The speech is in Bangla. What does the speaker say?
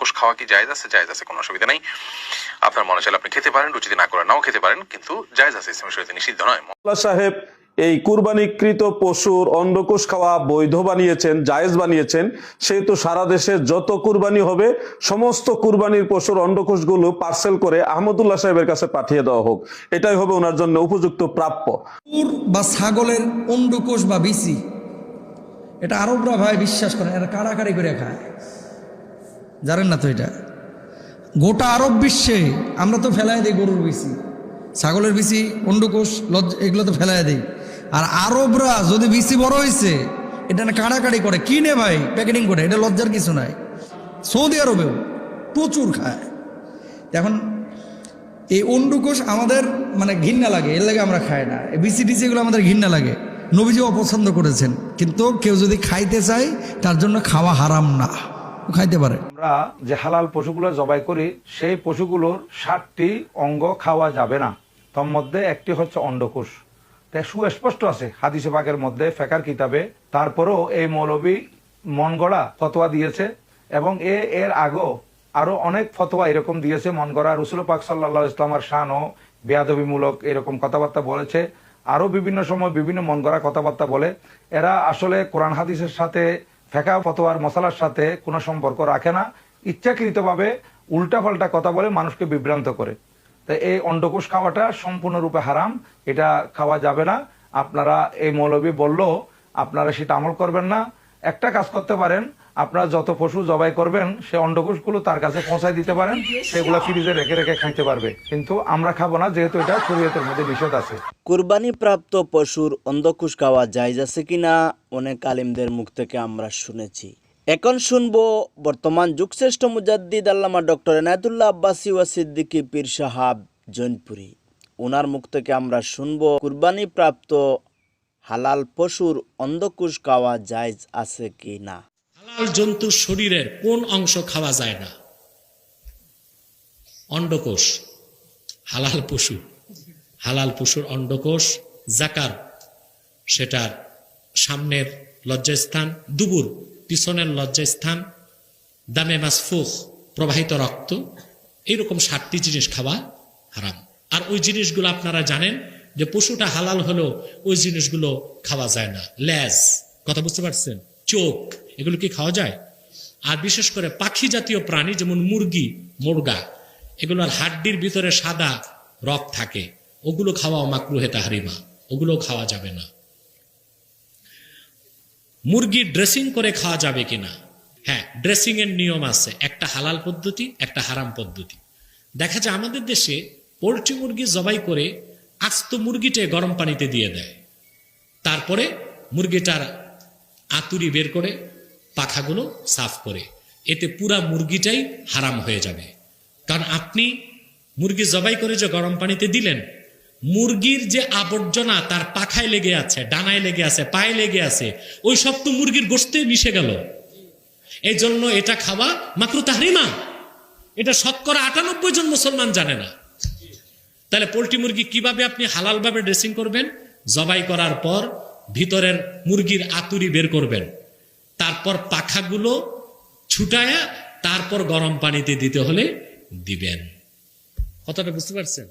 অন্ডকোষ খাওয়া কি জায়েজ আছে? জায়েজ আছে কোনো অসুবিধা নেই। আপনার মনে চাইলে আপনি খেতে পারেন রুচিতে না করে নাও খেতে পারেন কিন্তু জায়েজ আছে ইসলামের শরীয়তে নিষিদ্ধ নয়। মোল্লা সাহেব এই কুরবানিকৃত পশুর অন্ডকোষ খাওয়া বৈধ বানিয়েছেন জায়েজ বানিয়েছেন সেহেতু সারা দেশে যত কুরবানি হবে সমস্ত কুরবানির পশুর অন্ডকোষগুলো পার্সেল করে আহমদুল্লাহ সাহেবের কাছে পাঠিয়ে দেওয়া হোক। এটাই হবে ওনার জন্য উপযুক্ত প্রাপ্য। বা ছাগলের অন্ডকোষ বা বিসি এটা আরবরা ভাই বিশ্বাস করেন এটা কাড়াকাড়ি করে খায়। জানেন না তো এটা? গোটা আরব বিশ্বে আমরা তো ফেলায় দিই গরুর বিসি ছাগলের বিসি অন্ডকোষ লজ, এগুলো তো ফেলায় দিই। আর আরবরা যদি বিসি বড় হয়েছে এটা না কাড়াকাড়ি করে। কিনে ভাই? প্যাকেটিং করে। এটা লজ্জার কিছু নাই। সৌদি আরবেও প্রচুর খায়। এখন এই অন্ডকোষ আমাদের মানে ঘৃণা লাগে, এর লাগে আমরা খাই না। এই বিসি টিসি এগুলো আমাদের ঘৃণা লাগে। নবীজি অপছন্দ করেছেন। কিন্তু কেউ যদি খাইতে চায়, তার জন্য খাওয়া হারাম না। খাইতে পারে। আমরা যে হালাল পশুগুলো জবাই করি, সেই পশুগুলোর ষাটটি অঙ্গ খাওয়া যাবে না। তার মধ্যে একটি হচ্ছে অন্ডকোষ। তাই সুস্পষ্ট আছে, হাদিসে বাগের মধ্যে, ফেকার কিতাবে। তারপরেও এই মৌলবী মন গড়া ফতোয়া দিয়েছে এবং এ, এর আগেও আরও অনেক ফতোয়া এরকম দিয়েছে মন গড়া রসুল পাক সাল্লাহ ইসলামার শান ও বেয়াদবিমূলক এরকম কথাবার্তা বলেছে। আরও বিভিন্ন সময় বিভিন্ন মন গড়া কথাবার্তা বলে। এরা আসলে কোরআন হাদিসের সাথে ফেকা ফতোয়ার মশালার সাথে কোনো সম্পর্ক রাখে না। ইচ্ছাকৃতভাবে উল্টাপাল্টা কথা বলে মানুষকে বিভ্রান্ত করে। তাই এই অন্ডকোষ খাওয়াটা সম্পূর্ণরূপে হারাম, এটা খাওয়া যাবে না। আপনারা এই মৌলবী বলল, আপনারা সেটা আমল করবেন না। একটা কাজ করতে পারেন আপনারা যত পশু জবাই করবেন, সে অন্ডকোষগুলো তার কাছে পৌঁছায় দিতে পারেন, সেগুলো ফ্রিজে রেখে রেখে খাইতে পারবে। কিন্তু আমরা খাব না, যেহেতু এটা শরীয়তের মধ্যে নিষেধ আছে। কুরবানি প্রাপ্ত পশুর অন্ধকুশ খাওয়া জায়জ আছে কিনা, অনেক আলিমদের মুখ থেকে আমরা শুনেছি। এখন শুনব বর্তমান যুগশ্রেষ্ঠ মুজাদ্দিদ আল্লামা ডক্টর এনায়তুল্লাহ আব্বাসি ওয়া সিদ্দিকী পীর সাহাব জৈনপুরি। ওনার মুখ থেকে আমরা শুনব কুরবানি প্রাপ্ত হালাল পশুর অন্ধকুশ খাওয়া জায়জ আছে কি না হালাল জন্তুর শরীরের কোন অংশ খাওয়া যায় না? অন্ডকোষ, হালাল পশু। হালাল পশুর অন্ডকোষ, জাকার, সেটার সামনের লজ্জাস্থান, দুবুর, পিছনের লজ্জাস্থান, দামে মাসফুখ, প্রবাহিত রক্ত, এইরকম সাতটি জিনিস খাওয়া হারাম। আর ওই জিনিসগুলো আপনারা জানেন যে পশুটা হালাল হলেও ওই জিনিসগুলো খাওয়া যায় না। লেজ, কথা বুঝতে পারছেন? চোখ এগুলো কি খাওয়া যায়? আর বিশেষ করে পাখি জাতীয় প্রাণী, যেমন মুরগি, মুরগা এগুলোর হাড্ডির ভিতরে সাদা রক থাকে। ওগুলো খাওয়া মাকরুহে তাহারিমা ওগুলো খাওয়া যাবে না। মুরগি ড্রেসিং করে খাওয়া যাবে কিনা? হ্যাঁ ড্রেসিং এর নিয়ম আছে। একটা হালাল পদ্ধতি, একটা হারাম পদ্ধতি। দেখা যায় আমাদের দেশে পোলট্রি মুরগি জবাই করে আস্ত মুরগিটে গরম পানিতে দিয়ে দেয়। তারপরে মুরগিটার আতুরি বের করে পাখাগুলো সাফ করে। এতে পুরা মুরগিটাই হারাম হয়ে যাবে। কারণ আপনি মুরগি জবাই করে যে গরম পানিতে দিলেন, মুরগির যে আবর্জনা তার পাখায় লেগে আছে, ডানায় লেগে আছে, পায়ে লেগে আছে, ওই সব তো মুরগির গোস্তে মিশে গেল। এই জন্য এটা খাওয়া মাত্র তাহরিমা। এটা শতকরা আটানব্বই জন মুসলমান জানে না। তাহলে পোলট্রি মুরগি কীভাবে আপনি হালালভাবে ড্রেসিং করবেন? জবাই করার পর ভিতরের মুরগির আতুরি বের করবেন। তারপর পাখাগুলো ছুটায়া তারপর গরম পানিতে দিতে হলে দিবেন। কথাটা বুঝতে পারছেন?